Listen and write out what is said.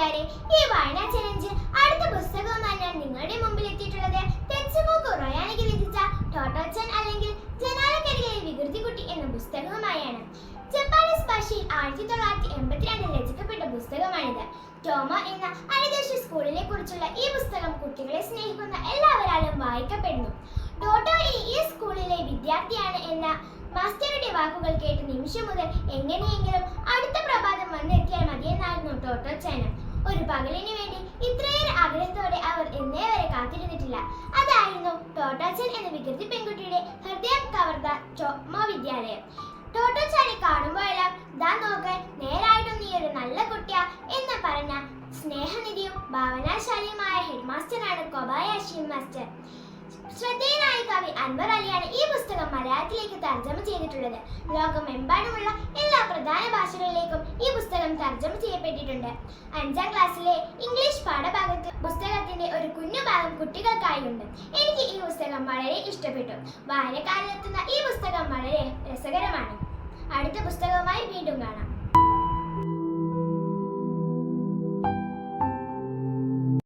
കൂട്ടുകാരെ ഈ വായന ചലഞ്ച് അടുത്ത പുസ്തകവുമായി ഞാൻ നിങ്ങളുടെ മുമ്പിൽ എത്തിയിട്ടുള്ളത് തെത്സുമോ കുറയാനിക്ക് രചിച്ച ടോട്ടോച്ചൻ അല്ലെങ്കിൽ ജനാലക്കരികിലെ വികൃതിക്കുട്ടി എന്ന പുസ്തകവുമായാണ്. ജപ്പാനീസ് ഭാഷയിൽ ആയിരത്തി തൊള്ളായിരത്തി എൺപത്തിരണ്ടിൽ രചിക്കപ്പെട്ട പുസ്തകമാണിത്. ടോമ എന്ന അനുദേശ സ്കൂളിനെ കുറിച്ചുള്ള ഈ പുസ്തകം കുട്ടികളെ സ്നേഹിക്കുന്ന എല്ലാവരാലും വായിക്കപ്പെടുന്നു. ഡോട്ടോ ഈ സ്കൂളിലെ വിദ്യാർത്ഥിയാണ് എന്ന മാസ്റ്ററുടെ വാക്കുകൾ കേട്ട് നിമിഷം മുതൽ എങ്ങനെയെങ്കിലും അടുത്ത പ്രഭാതം വന്നെത്തിയാൽ മതിയെന്നായിരുന്നു ടോട്ടോ ചേന ഒരു പകലിന് വേണ്ടി ഇത്രയേറെ ആഗ്രഹത്തോടെ അവർ എന്നേ വരെ കാത്തിരുന്നിട്ടില്ല. അതായിരുന്നു ടോട്ടാച്ചൻ എന്ന വികൃതി പെൺകുട്ടിയുടെ ഹൃദയം കവർന്ന ചോമ വിദ്യാലയം. ടോട്ടോച്ചാനെ കാണുമ്പോഴെല്ലാം ദാ നോക്ക് നേരായിട്ടും നീ ഒരു നല്ല കുട്ടിയാ എന്ന് പറഞ്ഞ സ്നേഹനിധിയും ഭാവനാശാലിയുമായ ഹെഡ് മാസ്റ്ററാണ് കൊബായാഷി മാസ്റ്റർ. ശ്രദ്ധേയനായ കവി അൻവർ അലിയാണ് ഈ പുസ്തകം മലയാളത്തിലേക്ക് തർജമ ചെയ്തിട്ടുള്ളത്. ലോകമെമ്പാടുമുള്ള എല്ലാ പ്രധാന പുസ്തകം തർജമ ചെയ്യപ്പെട്ടിട്ടുണ്ട്. അഞ്ചാം ക്ലാസ്സിലെ ഇംഗ്ലീഷ് പാഠഭാഗത്ത് പുസ്തകത്തിന്റെ ഒരു കുഞ്ഞു ഭാഗം കുട്ടികൾക്കായി ഉണ്ട് എനിക്ക് ഈ പുസ്തകം വളരെ ഇഷ്ടപ്പെട്ടു. വായനക്കാരിലെത്തുന്ന ഈ പുസ്തകം വളരെ രസകരമാണ്. അടുത്ത പുസ്തകവുമായി വീണ്ടും കാണാം.